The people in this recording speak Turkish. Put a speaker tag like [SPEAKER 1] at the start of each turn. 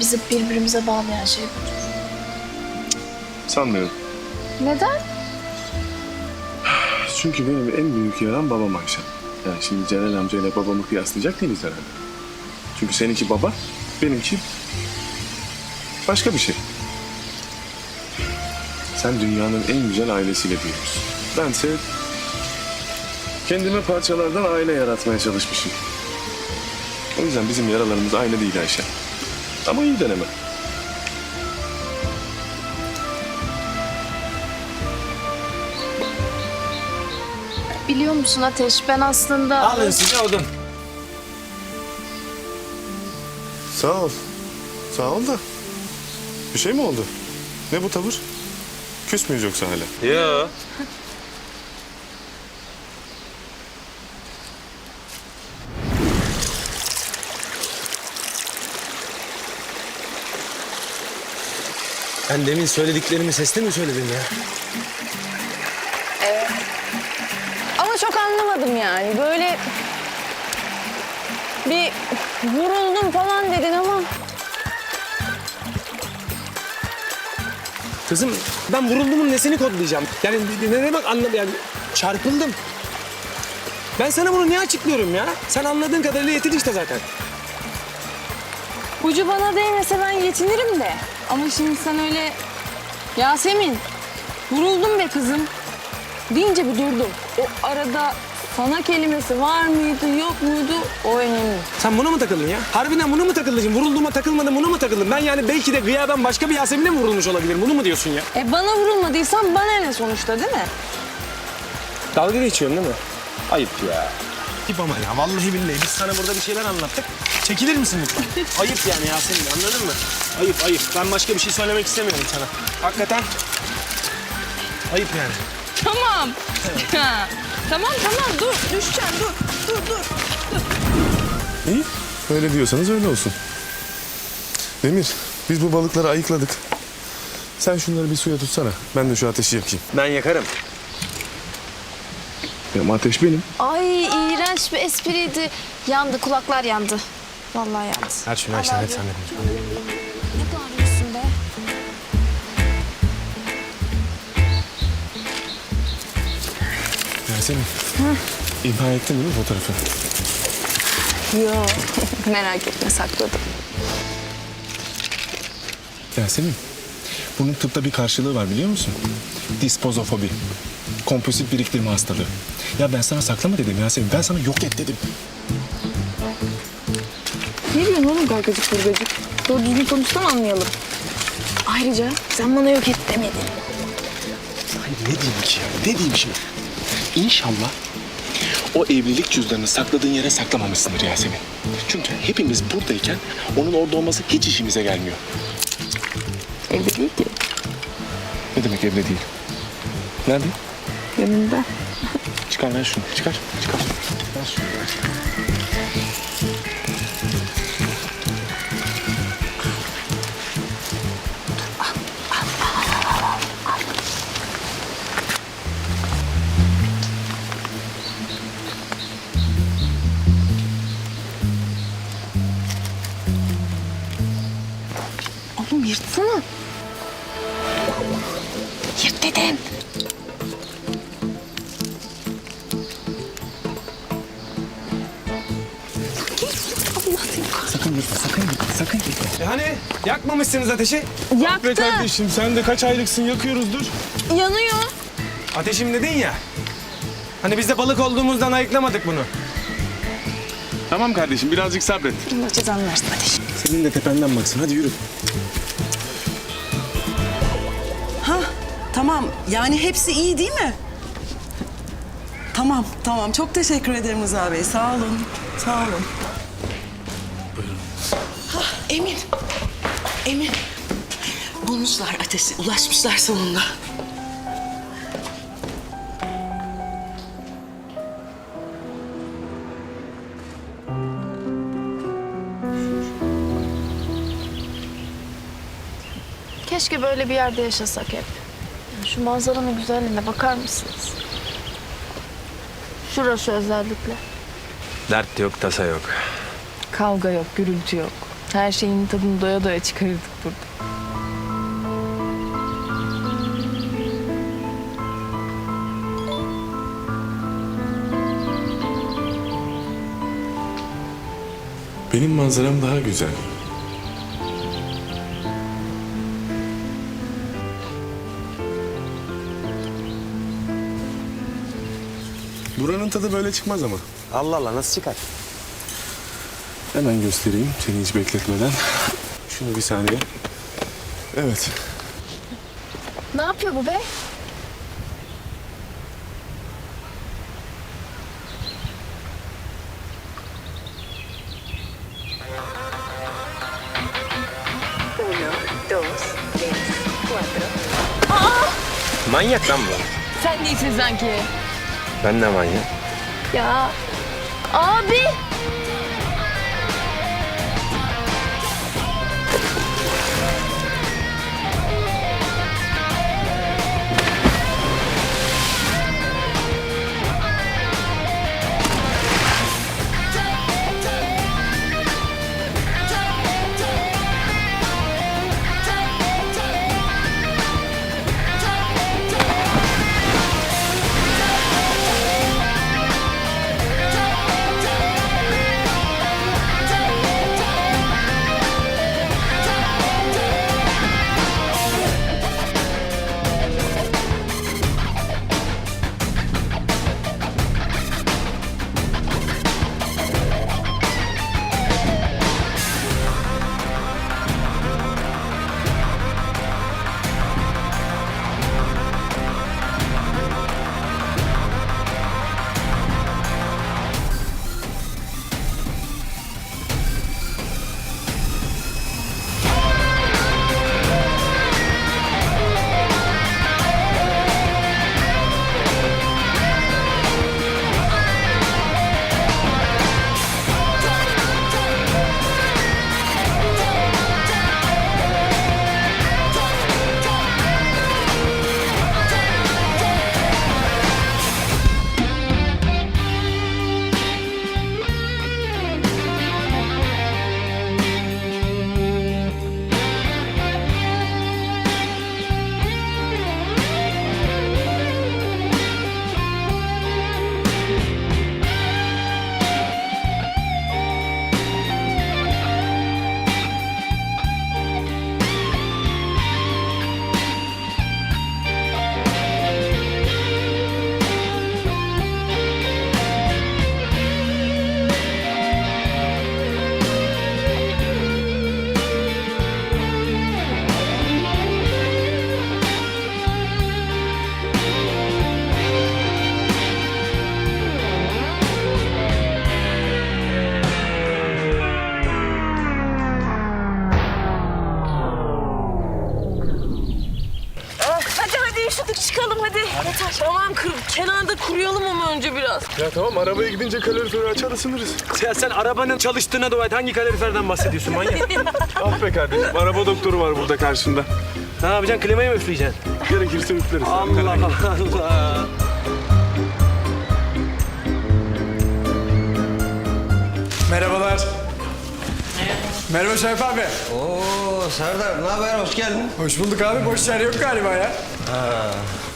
[SPEAKER 1] bizi birbirimize bağlayan şey budur.
[SPEAKER 2] Sanmıyorum.
[SPEAKER 1] Neden?
[SPEAKER 2] Çünkü benim en büyük yaram babam Ayşe. Yani şimdi Celal amcayla babamı kıyaslayacak değiliz herhalde. Çünkü seninki baba, benimki başka bir şey. Sen dünyanın en güzel ailesiyle büyümüşsün. Bense kendime parçalardan aile yaratmaya çalışmışım. O yüzden bizim yaralarımız aynı değil Ayşe. Ama iyi deneme.
[SPEAKER 1] Biliyor musun Ateş ben aslında...
[SPEAKER 3] Alın size odun.
[SPEAKER 2] Sağ ol. Sağ ol da. Bir şey mi oldu? Ne bu tavır? Küs müyüz yoksa hala?
[SPEAKER 3] Yo. Ben demin söylediklerimi sesle mi söyledim ya?
[SPEAKER 4] Ama çok anlamadım yani. Böyle bir vuruldum falan dedin ama
[SPEAKER 3] Kızım ben vuruldumun nesini kodlayacağım? Yani ne demek anlam yani çarpıldım. Ben sana bunu niye açıklıyorum ya? Sen anladığın kadarıyla yetin işte zaten.
[SPEAKER 4] ucu bana değmese ben yetinirim de. Ama şimdi sen öyle Yasemin vuruldum be kızım deyince bir durdum. O arada sana kelimesi var mıydı yok muydu o önemli.
[SPEAKER 3] Sen buna mı takıldın ya? Harbiden buna mı takıldın? Vurulduğuma takılmadım buna mı takıldın? Ben yani belki de gıyaben başka bir Yasemin'e mi vurulmuş olabilirim? Bunu mu diyorsun ya?
[SPEAKER 4] E bana vurulmadıysan bana ne sonuçta değil mi?
[SPEAKER 3] Dalga geçiyorsun değil mi? Ayıp ya. Ayıp ama ya vallahi billahi biz sana burada bir şeyler anlattık. Çekilir misin lütfen? Ayıp yani Yasemin anladın mı? Ayıp ayıp. Ben başka bir şey söylemek istemiyorum sana. Hakikaten ayıp yani.
[SPEAKER 4] Tamam. Ha. tamam tamam dur düşeceğim dur dur dur.
[SPEAKER 2] İyi. Öyle diyorsanız öyle olsun. Demir, biz bu balıkları ayıkladık. Sen şunları bir suya tutsana. Ben de şu ateşi yakayım.
[SPEAKER 3] Ben yakarım.
[SPEAKER 2] Ya ateş benim.
[SPEAKER 1] Ay iğrenç bir espriydi. Yandı kulaklar yandı. Vallahi yandı.
[SPEAKER 3] Ver şunu Ayşe hadi sen de.
[SPEAKER 1] Ne bağırıyorsun be?
[SPEAKER 2] Yasemin. İmha ettin değil mi fotoğrafı?
[SPEAKER 4] Yo merak etme sakladım.
[SPEAKER 2] Yasemin. Bunun tıpta bir karşılığı var biliyor musun? Dispozofobi. Kompulsif biriktirme hastalığı. Ya ben sana saklama dedim Yasemin. Ben sana yok et dedim.
[SPEAKER 4] Ne diyorsun oğlum gargacık burgacık? Doğru düzgün konuşsan anlayalım. Ayrıca sen bana yok et demedin.
[SPEAKER 2] Hayır ne diyeyim ki ya? Ne diyeyim şimdi? İnşallah o evlilik cüzdanını sakladığın yere saklamamışsındır Yasemin. Çünkü hepimiz buradayken onun orada olması hiç işimize gelmiyor.
[SPEAKER 4] Evde değil ki.
[SPEAKER 2] Ne demek evde değil? Nerede?
[SPEAKER 4] Yanında.
[SPEAKER 2] Çıkar ver şunu. Çıkar. Çıkar. Ver şunu.
[SPEAKER 4] Oğlum yırtsana. Yırt dedim.
[SPEAKER 2] Gitme. Sakın gitme. Sakın gitme.
[SPEAKER 3] E hani yakmamışsınız ateşi?
[SPEAKER 2] Be
[SPEAKER 4] Yaktı.
[SPEAKER 2] kardeşim sen de kaç aylıksın yakıyoruz dur.
[SPEAKER 4] Yanıyor.
[SPEAKER 3] Ateşim dedin ya. Hani biz de balık olduğumuzdan ayıklamadık bunu.
[SPEAKER 2] Tamam kardeşim birazcık sabret.
[SPEAKER 4] Allah cezanı versin ateş.
[SPEAKER 2] Senin de tependen baksın hadi yürü.
[SPEAKER 5] Ha, tamam. Yani hepsi iyi değil mi? Tamam, tamam. Çok teşekkür ederim Rıza Bey. Sağ olun. Sağ olun. Emin. Emin. Bulmuşlar ateşi. Ulaşmışlar sonunda.
[SPEAKER 1] Keşke böyle bir yerde yaşasak hep. Şu manzaranın güzelliğine bakar mısınız? Şurası özellikle.
[SPEAKER 3] Dert yok, tasa yok.
[SPEAKER 4] Kavga yok, gürültü yok. Her şeyin tadını doya doya çıkarırdık burada.
[SPEAKER 2] Benim manzaram daha güzel. Buranın tadı böyle çıkmaz ama.
[SPEAKER 3] Allah Allah nasıl çıkar?
[SPEAKER 2] Hemen göstereyim seni hiç bekletmeden. Şunu bir saniye. Evet.
[SPEAKER 1] Ne yapıyor bu be?
[SPEAKER 3] Manyak lan bu.
[SPEAKER 4] Sen değilsin sanki.
[SPEAKER 3] Ben de manyak.
[SPEAKER 1] Ya abi.
[SPEAKER 4] Üşüdük çıkalım hadi. Tamam kır, kenarda kuruyalım ama önce biraz.
[SPEAKER 2] Ya tamam arabaya gidince kaloriferi açar ısınırız.
[SPEAKER 3] Ya sen arabanın çalıştığına dua et. Hangi kaloriferden bahsediyorsun manyak?
[SPEAKER 2] ah be kardeşim araba doktoru var burada karşında.
[SPEAKER 3] ne yapacaksın? Klimayı mı üfleyeceksin?
[SPEAKER 2] Gerekirse üfleriz.
[SPEAKER 3] Allah Allah.
[SPEAKER 6] Merhabalar. Merhaba Şerif abi.
[SPEAKER 7] Oo Serdar ne haber hoş geldin.
[SPEAKER 6] Hoş bulduk abi. Boş yer yok galiba ya.
[SPEAKER 7] Ha,